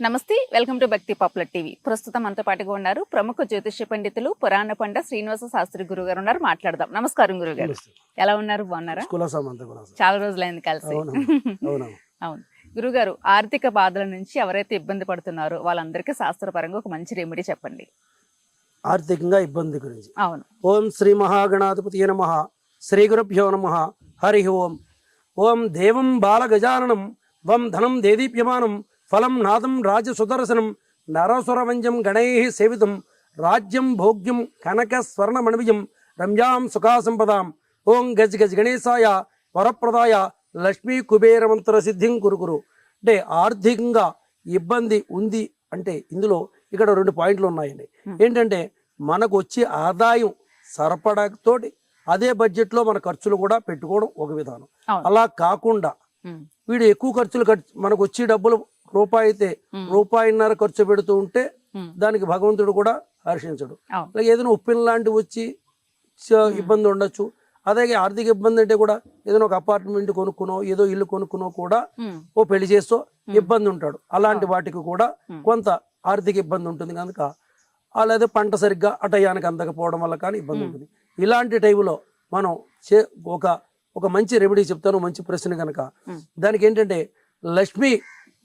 నమస్తే welcome to Bhakti popular TV. ప్రస్తుతం మనతో పాటుగా ఉన్నారు ప్రముఖ జ్యోతిష్య పండితులు పురాణ పండ శ్రీనివాస శాస్త్రి గురువు గారు ఉన్నారు. మాట్లాడదాం. నమస్కారం గురువు గారు ఎలా ఉన్నారు? బాగున్నారా? అంతా చాలా రోజులైంది కలిసి. అవును. గురుగారు ఆర్థిక బాధల నుంచి ఎవరైతే ఇబ్బంది పడుతున్నారో వాళ్ళందరికీ శాస్త్రపరంగా ఒక మంచి రెమెడీ చెప్పండి. ఆర్థికంగా ఇబ్బంది గురించి. అవును. ఓం శ్రీ మహాగణాధిపతి నమ. శ్రీ గురుభ్యో నమ. హరి ఓం. ఓం దేవం బాల గజాననం వం ధనం దేదీప్యమానం. ఫలం నాదం రాజసుదర్శనం నరసురవంజం గణై సేవితం రాజ్యం భోగ్యం కనక స్వర్ణమణవిజం రమ్యాం సుఖాసంపదాం. ఓం గజ్ గజ్ గణేశాయ వరప్రదాయ లక్ష్మీ కుబేర మంత్ర సిద్ధిం కురుకురు అంటే ఆర్థికంగా ఇబ్బంది ఉంది అంటే ఇందులో ఇక్కడ రెండు పాయింట్లు ఉన్నాయండి. ఏంటంటే మనకు వచ్చే ఆదాయం సరపడతోటి అదే బడ్జెట్లో మన ఖర్చులు కూడా పెట్టుకోవడం ఒక విధానం. అలా కాకుండా వీడు ఎక్కువ ఖర్చులు ఖర్చు మనకు వచ్చే డబ్బులు రూపాయి అయితే రూపాయిన్నర ఖర్చు పెడుతూ ఉంటే దానికి భగవంతుడు కూడా హర్షించడు. అలాగే ఏదైనా ఉప్పిన లాంటివి వచ్చి ఇబ్బంది ఉండొచ్చు. అలాగే ఆర్థిక ఇబ్బంది అంటే కూడా ఏదైనా ఒక అపార్ట్మెంట్ కొనుక్కునో ఏదో ఇల్లు కొనుక్కునో కూడా ఓ పెళ్ళి చేస్తూ ఇబ్బంది ఉంటాడు. అలాంటి వాటికి కూడా. కొంత ఆర్థిక ఇబ్బంది ఉంటుంది కనుక అలాగే పంట సరిగ్గా అటయానికి అందకపోవడం వల్ల కానీ ఇబ్బంది. ఉంటుంది. ఇలాంటి టైంలో మనం చే ఒక ఒక మంచి రెమెడీ చెప్తాను మంచి ప్రశ్న కనుక. దానికి ఏంటంటే లక్ష్మీ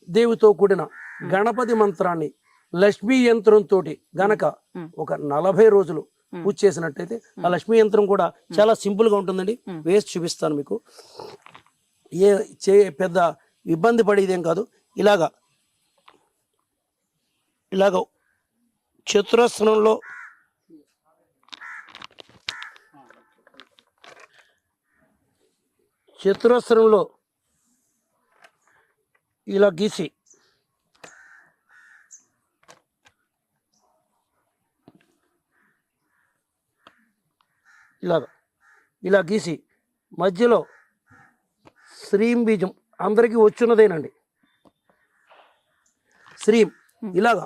దేవితో కూడిన గణపతి మంత్రాన్ని లక్ష్మీ యంత్రంతో గనక. ఒక నలభై రోజులు. పూజ చేసినట్టయితే ఆ లక్ష్మీ యంత్రం కూడా చాలా సింపుల్గా ఉంటుందండి. వేసి చూపిస్తాను మీకు. ఏ చే పెద్ద ఇబ్బంది పడేదేం కాదు. ఇలాగా ఇలాగ చతురస్రంలో చతురస్రంలో ఇలా గీసి. ఇలాగ ఇలా గీసి. మధ్యలో శ్రీం బీజం అందరికీ వచ్చున్నదేనండి. శ్రీం ఇలాగా.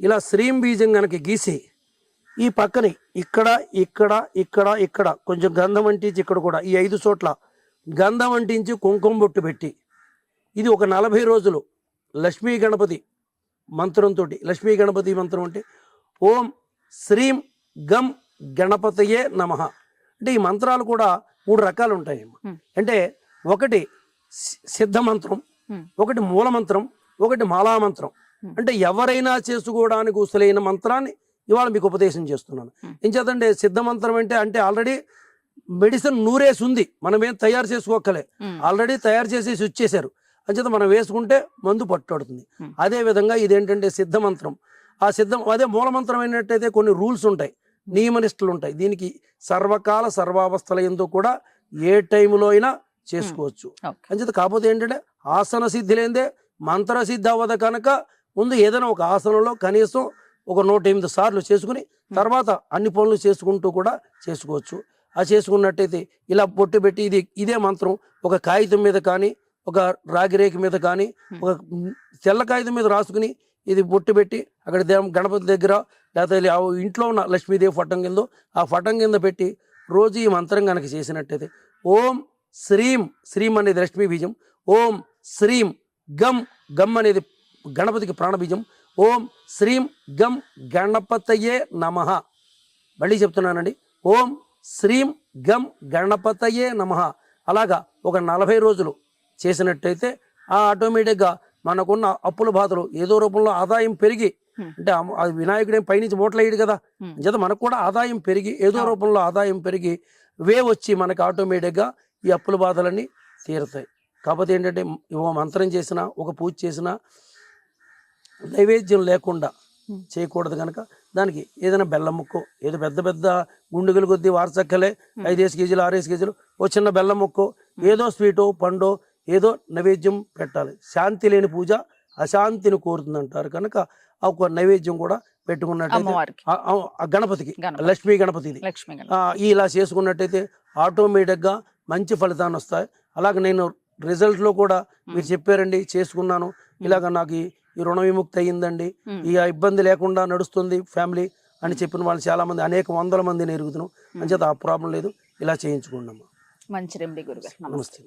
ఇలా శ్రీం బీజం కనుక గీసి ఈ పక్కని ఇక్కడ ఇక్కడ ఇక్కడ ఇక్కడ కొంచెం గంధం అంటించి ఇక్కడ కూడా ఈ ఐదు చోట్ల గంధం అంటించి కుంకుమ బొట్టు పెట్టి ఇది ఒక నలభై రోజులు లక్ష్మీ గణపతి మంత్రంతో లక్ష్మీ గణపతి మంత్రం అంటే ఓం శ్రీం గం గణపతయే నమ. అంటే ఈ మంత్రాలు కూడా మూడు రకాలు ఉంటాయి. అంటే ఒకటి సిద్ధ మంత్రం. ఒకటి మూల మంత్రం ఒకటి మాలా మంత్రం. అంటే ఎవరైనా చేసుకోవడానికి ఉసులైన మంత్రాన్ని ఇవాళ మీకు ఉపదేశం చేస్తున్నాను. ఏం చేద్దంటే సిద్ధ మంత్రం అంటే అంటే ఆల్రెడీ మెడిసిన్ నూరేసి ఉంది మనం ఏం తయారు చేసుకోకలే ఉమ్, ఆల్రెడీ తయారు చేసేసి ఇచ్చేశారు అంచేత మనం వేసుకుంటే మందు పట్టుడుతుంది Hmm. అదే విధంగా ఇదేంటంటే సిద్ధ మంత్రం. ఆ సిద్ధం అదే మూల మంత్రం అయినట్టయితే కొన్ని రూల్స్ ఉంటాయి. నియమనిష్టలు ఉంటాయి. దీనికి సర్వకాల సర్వావస్థల ఎందు కూడా ఏ టైంలో అయినా చేసుకోవచ్చు. అంచేత కాకపోతే ఏంటంటే ఆసన సిద్ధి లేదే మంత్ర సిద్ధి అవ్వదు కనుక ముందు ఏదైనా ఒక ఆసనంలో కనీసం ఒక నూట ఎనిమిది సార్లు చేసుకుని తర్వాత అన్ని పనులు చేసుకుంటూ కూడా చేసుకోవచ్చు. ఆ చేసుకున్నట్టయితే ఇలా బొట్టు పెట్టి ఇది ఇదే మంత్రం ఒక కాగితం మీద కానీ ఒక రాగి రేఖ మీద కానీ ఒక తెల్ల కాగితం మీద రాసుకుని ఇది బొట్టు పెట్టి అక్కడ దేవం గణపతి దగ్గర లేకపోతే ఇంట్లో ఉన్న లక్ష్మీదేవి ఫటం కింద ఆ ఫటం కింద పెట్టి రోజు ఈ మంత్రం కనుక చేసినట్టయితే ఓం శ్రీం శ్రీం అనేది లక్ష్మీ బీజం ఓం శ్రీం గం గమ్ అనేది గణపతికి ప్రాణబీజం ఓం శ్రీం గం గణపతయే నమ. మళ్ళీ చెప్తున్నానండి. ఓం శ్రీం గం గణపతయే నమ. అలాగా ఒక నలభై రోజులు చేసినట్టయితే ఆ ఆటోమేటిక్గా మనకున్న అప్పుల బాధలు ఏదో రూపంలో ఆదాయం పెరిగి. అంటే ఆ వినాయకుడేం పైనుంచి మూటలేయడు కదా. చేత మనకు కూడా ఆదాయం పెరిగి ఏదో. రూపంలో ఆదాయం పెరిగి వే వచ్చి మనకు ఆటోమేటిక్గా ఈ అప్పుల బాధలన్నీ తీరుతాయి కాకపోతే ఏంటంటే ఓ మంత్రం చేసినా ఒక పూజ చేసినా నైవేద్యం లేకుండా. చేయకూడదు కనుక దానికి ఏదైనా బెల్లం ముక్కో ఏదో పెద్ద పెద్ద గుండుగలు కొద్దీ వారచక్కలే Hmm. ఐదేసి కేజీలు ఆరేసి కేజీలు ఓ చిన్న బెల్లం ముక్కో ఏదో స్వీటో పండో ఏదో నైవేద్యం పెట్టాలి. శాంతి లేని పూజ అశాంతిని కోరుతుంది అంటారు కనుక ఒక నైవేద్యం కూడా పెట్టుకున్నట్టయితే గణపతికి గణపతి. లక్ష్మీ గణపతిది. ఇలా చేసుకున్నట్టయితే ఆటోమేటిక్గా మంచి ఫలితాన్ని వస్తాయి. అలాగే నేను రిజల్ట్లో కూడా మీరు చెప్పారండి చేసుకున్నాను. ఇలాగ నాకు ఈ- రుణ విముక్తి అయ్యిందండి. ఈ ఇబ్బంది లేకుండా నడుస్తుంది ఫ్యామిలీ అని చెప్పిన వాళ్ళు చాలా మంది అనేక వందల మందిని ఎరుగుతున్నాం. అంచేత ఆ ప్రాబ్లం లేదు. ఇలా చేయించుకున్నాము మంచి రెమెడీ గురుగారు. నమస్తే.